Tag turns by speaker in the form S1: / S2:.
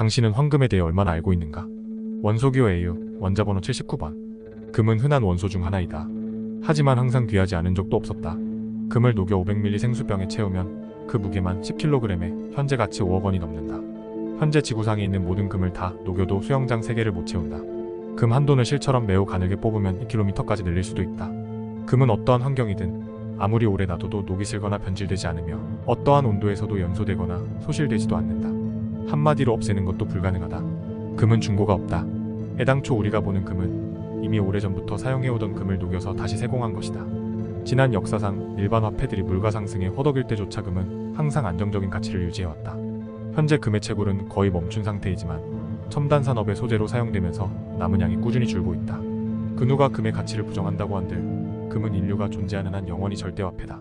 S1: 당신은 황금에 대해 얼마나 알고 있는가? 원소기호 AU 원자번호 79번. 금은 흔한 원소 중 하나이다. 하지만 항상 귀하지 않은 적도 없었다. 금을 녹여 500ml 생수병에 채우면 그 무게만 10kg에 현재 가치 5억 원이 넘는다. 현재 지구상에 있는 모든 금을 다 녹여도 수영장 3개를 못 채운다. 금 한 돈을 실처럼 매우 가늘게 뽑으면 2km까지 늘릴 수도 있다. 금은 어떠한 환경이든 아무리 오래 놔둬도 녹이 슬거나 변질되지 않으며 어떠한 온도에서도 연소되거나 소실되지도 않는다. 한마디로 없애는 것도 불가능하다. 금은 중고가 없다. 애당초 우리가 보는 금은 이미 오래전부터 사용해오던 금을 녹여서 다시 세공한 것이다. 지난 역사상 일반 화폐들이 물가 상승에 허덕일 때조차 금은 항상 안정적인 가치를 유지해왔다. 현재 금의 채굴은 거의 멈춘 상태이지만 첨단 산업의 소재로 사용되면서 남은 양이 꾸준히 줄고 있다. 그 누가 금의 가치를 부정한다고 한들 금은 인류가 존재하는 한 영원히 절대 화폐다.